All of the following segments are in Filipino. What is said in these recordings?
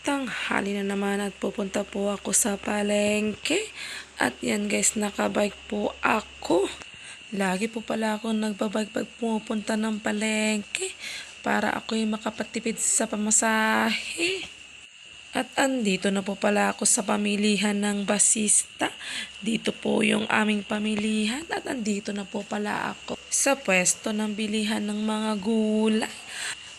tanghali na naman at pupunta po ako sa palengke. At yan guys, nakabike po ako. Lagi po pala ako nagbabike pag pumupunta ng palengke para ako'y makapatipid sa pamasahe. At andito na po pala ako sa pamilihan ng basista. Dito po yung aming pamilihan at andito na po pala ako sa pwesto ng bilihan ng mga gulay.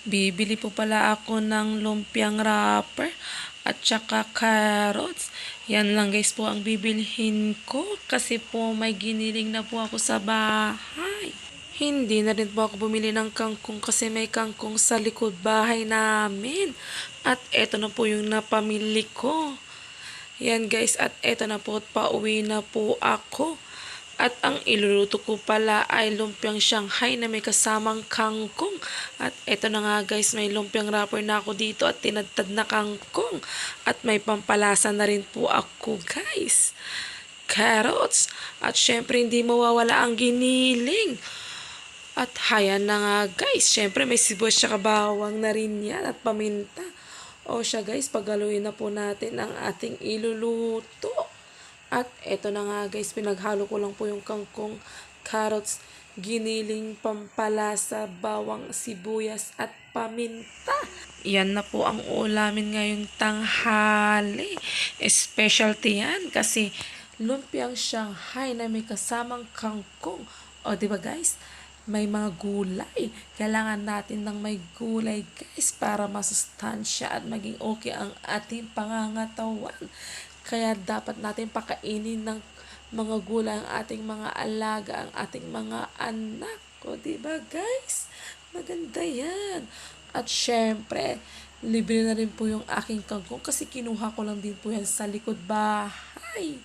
Bibili po pala ako ng lumpiang wrapper at saka carrots. Yan lang guys po ang bibilhin ko kasi po may giniling na po ako sa bahay. Hindi na rin po ako bumili ng kangkong kasi may kangkong sa likod bahay namin. At eto na po yung napamili ko. Yan guys, at eto na po pauwi na po ako. At ang iluluto ko pala ay lumpiang Shanghai na may kasamang kangkong. At eto na nga guys, may lumpiang wrapper na ako dito at tinadtad na kangkong. At may pampalasa na rin po ako guys. Carrots. At syempre hindi mawawala ang giniling. At hayan na nga guys, syempre may sibuyas tsaka bawang na rin yan at paminta. O siya guys, pagaluin na po natin ang ating iluluto. At eto na nga guys, pinaghalo ko lang po yung kangkong, carrots, giniling, pampalasa, bawang, sibuyas at paminta. Yan na po ang ulamin ngayong tanghali. Specialty yan kasi lumpiang Shanghai na may kasamang kangkong. O ba guys? May mga gulay. Kailangan natin ng may gulay guys para masustansya at maging okay ang ating pangangatawan. Kaya dapat natin pakainin ng mga gulay ang ating mga alaga, ang ating mga anak. O, di ba guys? Maganda yan. At syempre, libre na rin po yung aking kangkong kasi kinuha ko lang din po yan sa likod bahay.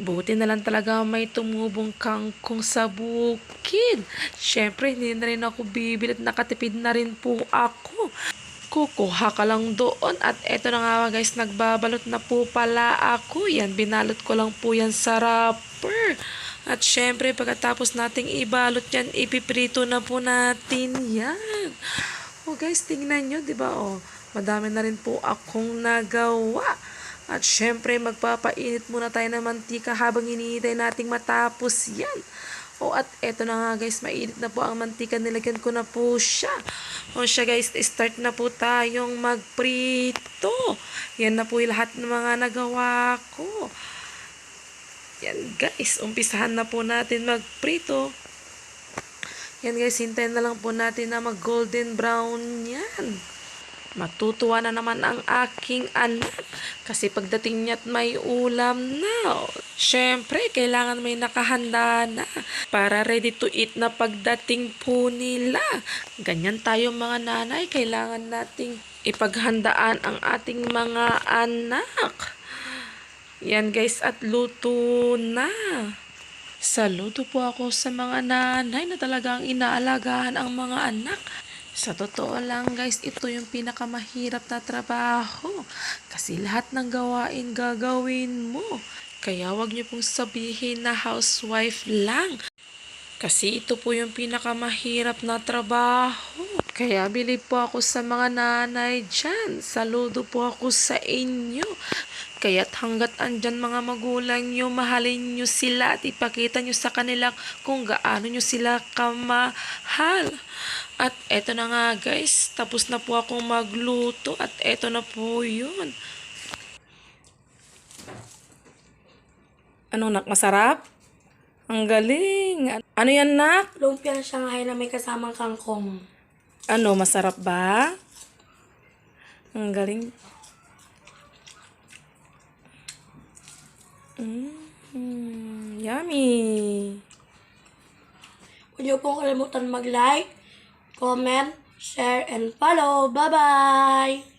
Buti na lang talaga may tumubong kangkong sa bukid. Syempre, hindi na rin ako bibili at nakatipid na rin po ako. Kukuha ka lang doon at eto na nga guys, nagbabalot na po pala ako. Yan, binalot ko lang po yan sa wrapper. At syempre, pagkatapos nating ibalot yan, ipiprito na po natin yan. O guys, tingnan nyo, di ba? O, madami na rin po akong nagawa. At syempre, magpapainit muna tayo ng mantika habang hinihintay nating matapos yan. O at eto na nga guys, mainit na po ang mantika. Nilagyan ko na po siya. O siya guys, start na po tayong magprito. Yan na po yung lahat ng mga nagawa ko. Yan guys, umpisahan na po natin magprito. Yan guys, hintayin na lang po natin na mag golden brown yan. Matutuwa na naman ang aking anak kasi pagdating niya't may ulam na. Siyempre, kailangan may nakahanda na para ready to eat na pagdating po nila. Ganyan tayo mga nanay, kailangan nating ipaghandaan ang ating mga anak. Yan guys, at luto na. Saludo po ako sa mga nanay na talagang inaalagaan ang mga anak. Sa totoo lang guys, ito yung pinakamahirap na trabaho. Kasi lahat ng gawain gagawin mo. Kaya wag niyo pong sabihin na housewife lang. Kasi ito po yung pinakamahirap na trabaho. Kaya bilib po ako sa mga nanay dyan. Saludo po ako sa inyo. Kaya't hanggat andyan mga magulang nyo, mahalin nyo sila at ipakita nyo sa kanila kung gaano nyo sila kamahal. At eto na nga guys, tapos na po akong magluto at eto na po yun. Ano nak, masarap? Ang galing. Ano yan nak? Lumpia ng Shanghai na may kasamang kangkong. Ano, masarap ba? Ang galing. Mm, yummy. Huwag niyo pong kalimutan mag-like, comment, share, and follow. Bye-bye!